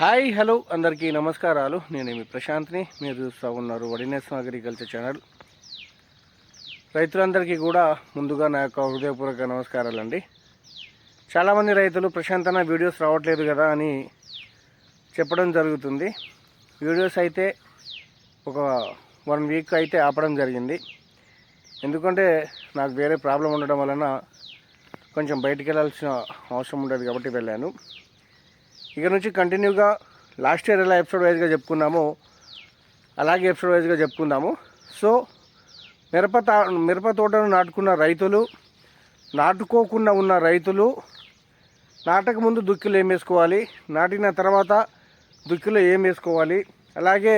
Hi hello అందరికీ నమస్కారాలు. నేను మీ ప్రశాంత్ని. మీరు చూస్తూ ఉన్నారు వడినేసం అగ్రికల్చర్ ఛానల్. రైతులందరికీ కూడా ముందుగా నా యొక్క హృదయపూర్వక నమస్కారాలు అండి చాలామంది రైతులు ప్రశాంత్ అన్న వీడియోస్ రావట్లేదు కదా అని చెప్పడం జరుగుతుంది. వీడియోస్ అయితే ఒక వన్ వీక్ అయితే ఆపడం జరిగింది. ఎందుకంటే నాకు వేరే ప్రాబ్లం ఉండడం వలన కొంచెం బయటికి వెళ్ళాల్సిన అవసరం ఉండదు కాబట్టి వెళ్ళాను. ఇక నుంచి కంటిన్యూగా లాస్ట్ ఇయర్ ఎలా ఎపిసోడ్ వైజ్గా చెప్పుకున్నామో అలాగే ఎపిసోడ్ వైజ్గా చెప్పుకుందాము. సో మిరప తా మిరప తోటను నాటుకున్న రైతులు నాటుకోకుండా ఉన్న రైతులు నాటక ముందు దుక్కిలో ఏం వేసుకోవాలి నాటిన తర్వాత దుక్కిలో ఏం వేసుకోవాలి అలాగే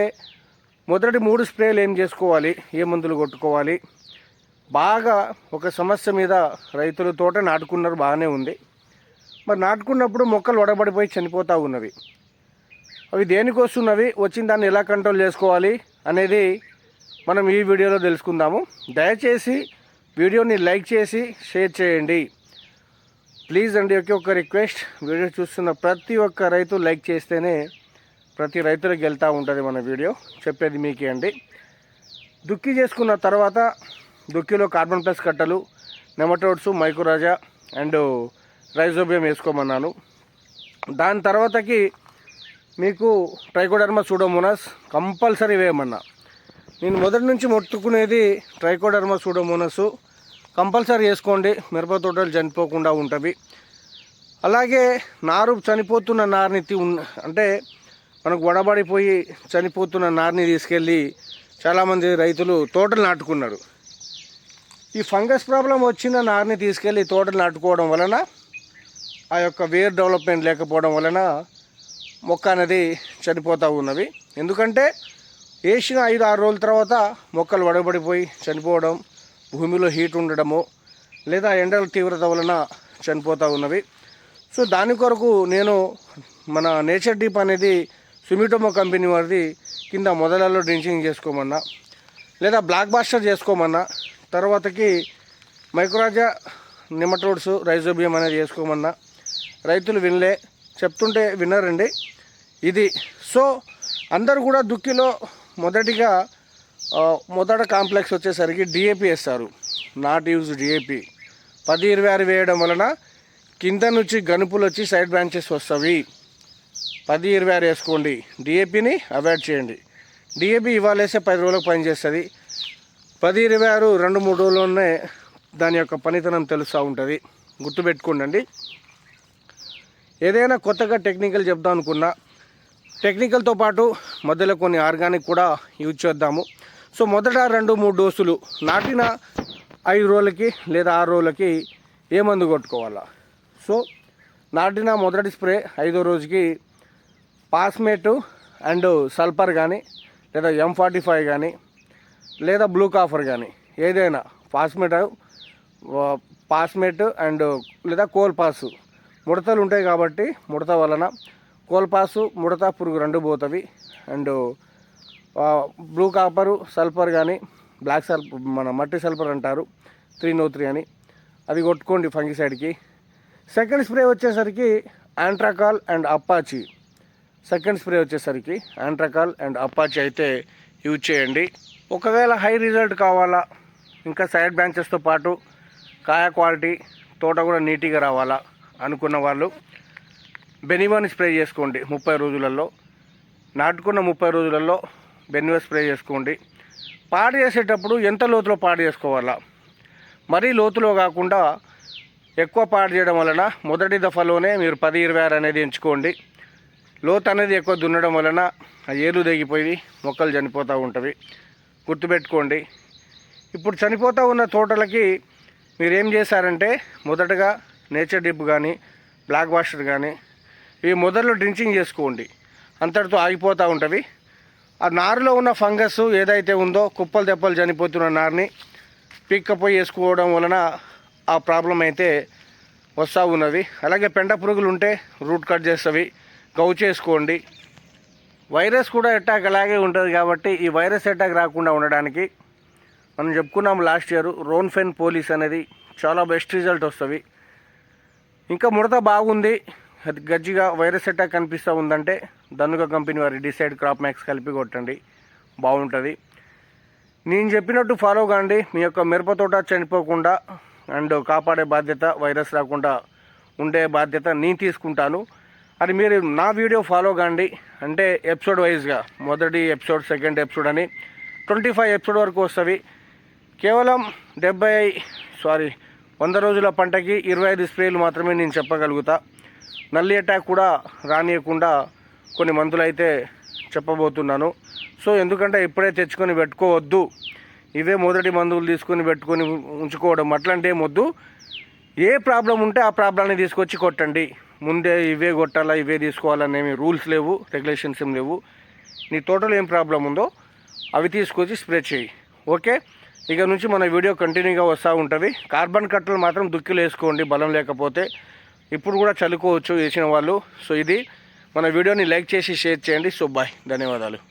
మొదటి మూడు స్ప్రేలు ఏం చేసుకోవాలి ఏ మందులు కొట్టుకోవాలి బాగా ఒక సమస్య మీద రైతులు తోట నాటుకున్నారు బాగానే ఉంది. మరి నాటుకున్నప్పుడు మొక్కలు వడబడిపోయి చనిపోతూ ఉన్నవి. అవి దేనికి వస్తున్నవి వచ్చిన దాన్ని ఎలా కంట్రోల్ చేసుకోవాలి అనేది మనం ఈ వీడియోలో తెలుసుకుందాము. దయచేసి వీడియోని లైక్ చేసి షేర్ చేయండి. ప్లీజ్ అండి ఒకే ఒక రిక్వెస్ట్. వీడియో చూస్తున్న ప్రతి ఒక్క రైతు లైక్ చేస్తేనే ప్రతి రైతులకు వెళ్తూ ఉంటుంది మన వీడియో. చెప్పేది మీకే అండి. దుక్కి చేసుకున్న తర్వాత దుక్కిలో కార్బన్ ప్లస్ కట్టలు నెమటోడ్స్ మైక్రోరాజా అండ్ రైజోబియం వేసుకోమన్నాను. దాని తర్వాతకి మీకు ట్రైకోడర్మా సూడోమోనాస్ కంపల్సరీ వేయమన్నా. నేను మొదటి నుంచి మొట్టుకునేది ట్రైకోడర్మా సూడోమోనస్ కంపల్సరీ వేసుకోండి మిరప తోటలు చనిపోకుండా ఉంటుంది అలాగే నారు చనిపోతున్న నారుని అంటే మనకు వడబడిపోయి చనిపోతున్న నారుని తీసుకెళ్ళి చాలామంది రైతులు తోటలు నాటుకున్నారు. ఈ ఫంగస్ ప్రాబ్లం వచ్చిన నారుని తీసుకెళ్ళి తోటలు నాటుకోవడం వలన ఆ యొక్క వేర్ డెవలప్మెంట్ లేకపోవడం వలన మొక్క అనేది చనిపోతూ ఉన్నవి. ఎందుకంటే వేసిన ఐదు ఆరు రోజుల తర్వాత మొక్కలు వడబడిపోయి చనిపోవడం భూమిలో హీట్ ఉండడము లేదా ఎండల తీవ్రత వలన చనిపోతూ ఉన్నవి. సో దాని కొరకు నేను మన నేచర్ డీప్ అనేది సుమిటోమో కంపెనీ వారిది కింద మొదలలో డ్రించింగ్ చేసుకోమన్నా లేదా బ్లాక్ బాస్టర్ చేసుకోమన్నా తర్వాతకి మైక్రోజా నిమటోడ్స్ రైజోబియం అనేది చేసుకోమన్నా రైతులు వినలే. చెప్తుంటే వినరండి. ఇది సో అందరు కూడా దుక్కిలో మొదటిగా మొదట కాంప్లెక్స్ వచ్చేసరికి డిఏపి వేస్తారు. నాట్ యూజ్ డిఏపి పది ఇరవై ఆరు వేయడం వలన కింద నుంచి గనుపులు వచ్చి సైడ్ బ్రాంచెస్ వస్తాయి. పది ఇరవై ఆరు వేసుకోండి. డిఏపిని అవాయిడ్ చేయండి. డిఏపి ఇవ్వాలేస్తే పది రోజులకు పనిచేస్తుంది పది ఇరవై ఆరు రెండు మూడు రోజుల్లోనే దాని యొక్క పనితనం తెలుస్తూ ఉంటుంది. గుర్తుపెట్టుకోండి ఏదైనా కొత్తగా టెక్నికల్ చెప్దాం అనుకున్నా టెక్నికల్తో పాటు మధ్యలో కొన్ని ఆర్గానిక్ కూడా యూజ్ చేద్దాము. సో మొదట రెండు మూడు డోసులు నాటిన ఐదు రోజులకి లేదా ఆరు రోజులకి ఏ మందు కొట్టుకోవాలా? సో నాటిన మొదటి స్ప్రే ఐదో రోజుకి పాస్మేటు అండ్ సల్ఫర్ కానీ లేదా ఎం ఫార్టీ ఫైవ్ కానీ లేదా బ్లూ కాఫర్ కానీ ఏదైనా పాస్మేట్ పాస్మేట్ అండ్ లేదా కోల్ పాసు ముడతలు ఉంటాయి కాబట్టి ముడత వలన కోల్పాసు ముడత పురుగు రెండు పోతవి. అండ్ బ్లూ కాపరు సల్ఫర్ కానీ బ్లాక్ సల్ఫర్ మన మట్టి సల్ఫర్ అంటారు త్రీ నో త్రీ అని. అది కొట్టుకోండి ఫంగిసైడ్కి సెకండ్ స్ప్రే వచ్చేసరికి Antracol and Apache. Second spray వచ్చేసరికి ఆంట్రాకాల్ అండ్ అప్పాచి అయితే యూజ్ చేయండి. ఒకవేళ హై రిజల్ట్ కావాలా ఇంకా సైడ్ బ్రాంచెస్తో పాటు కాయ క్వాలిటీ తోట కూడా నీట్గా రావాలా అనుకున్న వాళ్ళు బెనివాన్ స్ప్రే చేసుకోండి ముప్పై రోజులలో. నాటుకున్న ముప్పై రోజులలో బెనివా స్ప్రే చేసుకోండి. పాడు చేసేటప్పుడు ఎంత లోతులో పాడు చేసుకోవాలా? మరీ లోతులో కాకుండా ఎక్కువ పాడు చేయడం వలన మొదటి దఫాలోనే మీరు పది ఇరవై ఆరు అనేది ఎంచుకోండి. లోతు అనేది ఎక్కువ దున్నడం వలన ఆ తెగిపోయి మొక్కలు చనిపోతూ ఉంటుంది గుర్తుపెట్టుకోండి. ఇప్పుడు చనిపోతూ ఉన్న తోటలకి మీరు ఏం చేశారంటే మొదటగా నేచర్ డిప్ కానీ బ్లాక్ వాషర్ కానీ ఇవి మొదట్లో డ్రించింగ్ చేసుకోండి. అంతటితో ఆగిపోతూ ఉంటుంది ఆ నారులో ఉన్న ఫంగస్ ఏదైతే ఉందో కుప్పలు తెప్పలు చనిపోతున్న నారుని పిక్కపోయి వేసుకోవడం వలన ఆ ప్రాబ్లం అయితే వస్తూ ఉన్నది. అలాగే పెండ పురుగులు ఉంటే రూట్ కట్ చేస్తవి. గౌ చేసుకోండి. వైరస్ కూడా అటాక్ అలాగే ఉంటుంది కాబట్టి ఈ వైరస్ అటాక్ రాకుండా ఉండడానికి మనం చెప్పుకున్నాం లాస్ట్ ఇయర్ రోన్ఫెన్ పోలీస్ అనేది చాలా బెస్ట్ రిజల్ట్ వస్తుంది. ఇంకా ముడత బాగుంది. అది గజ్జిగా వైరస్ అటాక్ కనిపిస్తూ ఉందంటే ధనుక కంపెనీ వారి డిసైడ్ క్రాప్ మ్యాక్స్ కలిపి కొట్టండి. బాగుంటుంది. నేను చెప్పినట్టు ఫాలో కాండి. మీ యొక్క మిరప తోట చనిపోకుండా అండ్ కాపాడే బాధ్యత వైరస్ రాకుండా ఉండే బాధ్యత నేను తీసుకుంటాను. అది మీరు నా వీడియో ఫాలో కాండి. అంటే ఎపిసోడ్ వైజ్గా మొదటి ఎపిసోడ్ సెకండ్ ఎపిసోడ్ అని. ట్వంటీ ఫైవ్ ఎపిసోడ్ వరకు వస్తుంది. కేవలం డెబ్బై సారీ వంద రోజుల పంటకి ఇరవై ఐదు స్ప్రేలు మాత్రమే నేను చెప్పగలుగుతా. నల్లి అటాక్ కూడా రానియకుండా కొన్ని మందులు అయితే చెప్పబోతున్నాను. సో ఎందుకంటే ఇప్పుడే తెచ్చుకొని పెట్టుకోవద్దు. ఇవే మొదటి మందులు తీసుకొని పెట్టుకొని ఉంచుకోవడం అట్లాంటి ఏమొద్దు వద్దు ఏ ప్రాబ్లం ఉంటే ఆ ప్రాబ్లాన్ని తీసుకొచ్చి కొట్టండి. ముందే ఇవే కొట్టాలా ఇవే తీసుకోవాలనేమి రూల్స్ లేవు రెగ్యులేషన్స్ ఏం లేవు. నీ తోటలో ఏం ప్రాబ్లం ఉందో అవి తీసుకొచ్చి స్ప్రే చేయి. ఓకే? ఇక నుంచి మన వీడియో కంటిన్యూగా వస్తూ ఉంటుంది. కార్బన్ కట్టలు మాత్రం దుక్కిలు వేసుకోండి బలం లేకపోతే. ఇప్పుడు కూడా చల్లుకోవచ్చు వేసిన వాళ్ళు. సో ఇది మన వీడియోని లైక్ చేసి షేర్ చేయండి. So bye. ధన్యవాదాలు.